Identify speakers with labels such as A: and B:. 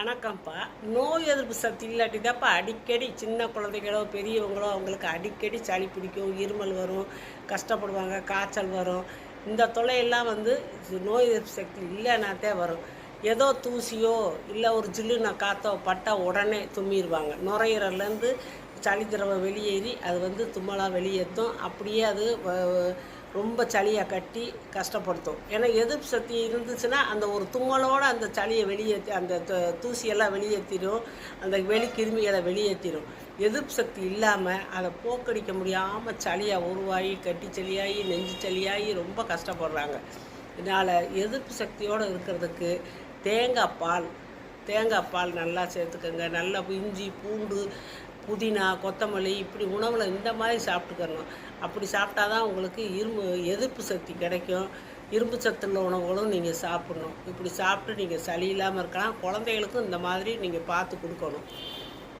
A: வணக்கம்ப்பா நோய் எதிர்ப்பு சக்தி இல்லாட்டி தான்ப்பா அடிக்கடி சின்ன குழந்தைகளோ பெரியவங்களோ அவங்களுக்கு அடிக்கடி சளி பிடிக்கும் இருமல் வரும் கஷ்டப்படுவாங்க காய்ச்சல் வரும். இந்த தொலையெல்லாம் வந்து நோய் எதிர்ப்பு சக்தி இல்லைனாத்தே வரும். ஏதோ தூசியோ இல்லை ஒரு ஜில்லுன காற்றோ பட்டால் உடனே தும்மிடுவாங்க நுரையீரல்லேருந்து சளி திரவம் வெளியேறி அது வந்து தும்மலாக வெளியேற்றும். அப்படியே அது வ- ரொம்ப சளியை கட்டி கஷ்டப்படுத்தும். ஏன்னா எதிர்ப்பு சக்தி இருந்துச்சுன்னா அந்த ஒரு தும்மலோட அந்த சளியை வெளியேற்றி அந்த த- தூசியெல்லாம் வெளியேற்றிடும் அந்த வெளி கிருமிகளை வெளியேற்றிடும் எதிர்ப்பு சக்தி இல்லாமல் அதை போக்கடிக்க முடியாமல் சளியாக உருவாகி கட்டி சளியாகி நெஞ்சு சளியாகி ரொம்ப கஷ்டப்படுறாங்க. இதனால் எதிர்ப்பு சக்தியோடு இருக்கிறதுக்கு தேங்காய் பால் தேங்காய் பால் நல்லா சேர்த்துக்கோங்க. நல்லா இஞ்சி பூண்டு புதினா கொத்தமல்லி இப்படி உணவில் இந்த மாதிரி சாப்பிட்டுக்கணும் அப்படி சாப்பிட்டா தான் உங்களுக்கு இரும்பு எதிர்ப்பு சக்தி கிடைக்கும். இரும்பு சத்துள்ள உணவுகளும் நீங்கள் சாப்பிடணும். இப்படி சாப்பிட்டு நீங்கள் சளி இல்லாமல் இருக்கலாம். குழந்தைகளுக்கும் இந்த மாதிரி நீங்கள் பார்த்து கொடுக்கணும்.